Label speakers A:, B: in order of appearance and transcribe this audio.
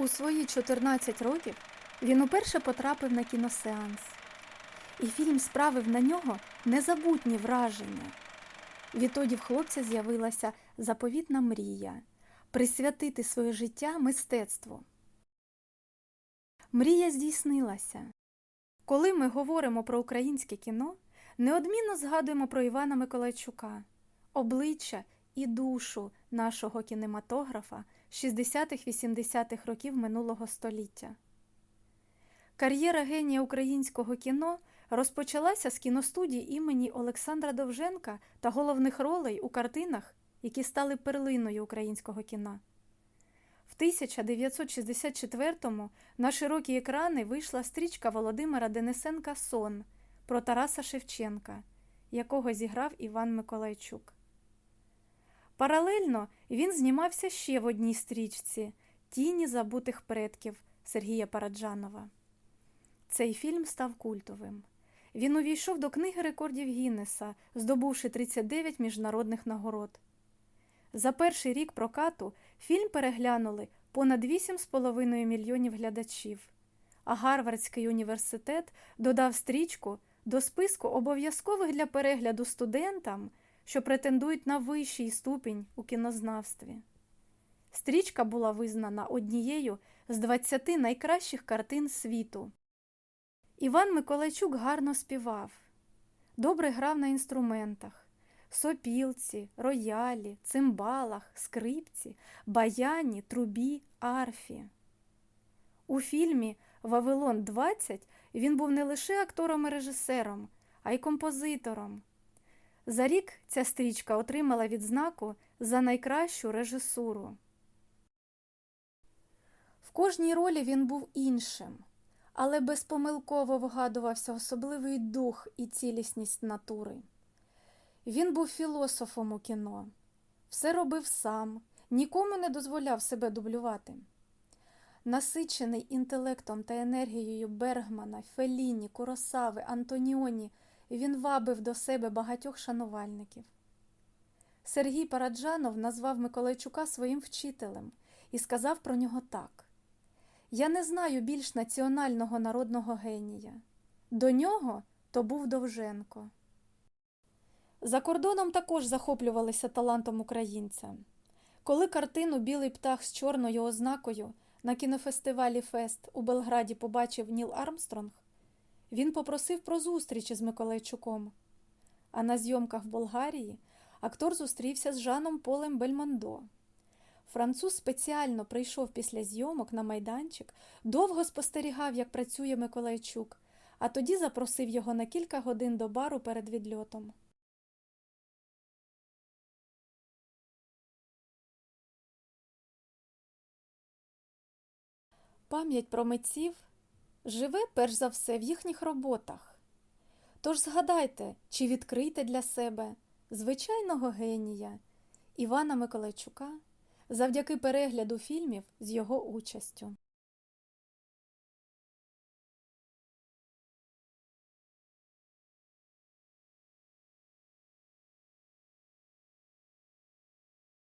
A: У свої 14 років він уперше потрапив на кіносеанс, і фільм справив на нього незабутні враження. Відтоді в хлопця з'явилася заповітна мрія присвятити своє життя мистецтву. Мрія здійснилася. Коли ми говоримо про українське кіно, неодмінно згадуємо про Івана Миколайчука, обличчя і душу нашого кінематографа 60-х-80-х років минулого століття. Кар'єра генія українського кіно розпочалася з кіностудії імені Олександра Довженка та головних ролей у картинах, які стали перлиною українського кіна. В 1964-му на широкі екрани вийшла стрічка Володимира Денисенка Сон про Тараса Шевченка, якого зіграв Іван Миколайчук. Паралельно він знімався ще в одній стрічці Тіні забутих предків Сергія Параджанова. Цей фільм став культовим. Він увійшов до книги рекордів Гіннеса, здобувши 39 міжнародних нагород. За перший рік прокату фільм переглянули понад 8,5 мільйонів глядачів, а Гарвардський університет додав стрічку до списку обов'язкових для перегляду студентам, що претендують на вищий ступінь у кінознавстві. Стрічка була визнана однією з 20 найкращих картин світу. Іван Миколайчук гарно співав, добре грав на інструментах сопілці, роялі, цимбалах, скрипці, баяні, трубі, арфі. У фільмі Вавилон 20 він був не лише актором і режисером, а й композитором. За рік ця стрічка отримала відзнаку за найкращу режисуру. В кожній ролі він був іншим, але безпомилково вгадувався особливий дух і цілісність натури. Він був філософом у кіно, все робив сам, нікому не дозволяв себе дублювати. Насичений інтелектом та енергією Бергмана, Феліні, Куросави, Антоніоні, він вабив до себе багатьох шанувальників. Сергій Параджанов назвав Миколайчука своїм вчителем і сказав про нього так: Я не знаю більш національного народного генія. До нього то був Довженко. За кордоном також захоплювалися талантом українця. Коли картину Білий птах з чорною ознакою на кінофестивалі Фест у Белграді побачив Ніл Армстронг, він попросив про зустріч із Миколайчуком. А на зйомках в Болгарії актор зустрівся з Жаном Полем Бельмондо. Француз спеціально прийшов після зйомок на майданчик, довго спостерігав, як працює Миколайчук, а тоді запросив його на кілька годин до бару перед відльотом. Пам'ять про митців живе перш за все в їхніх роботах. Тож згадайте чи відкрийте для себе звичайного генія Івана Миколайчука завдяки перегляду фільмів з його участю.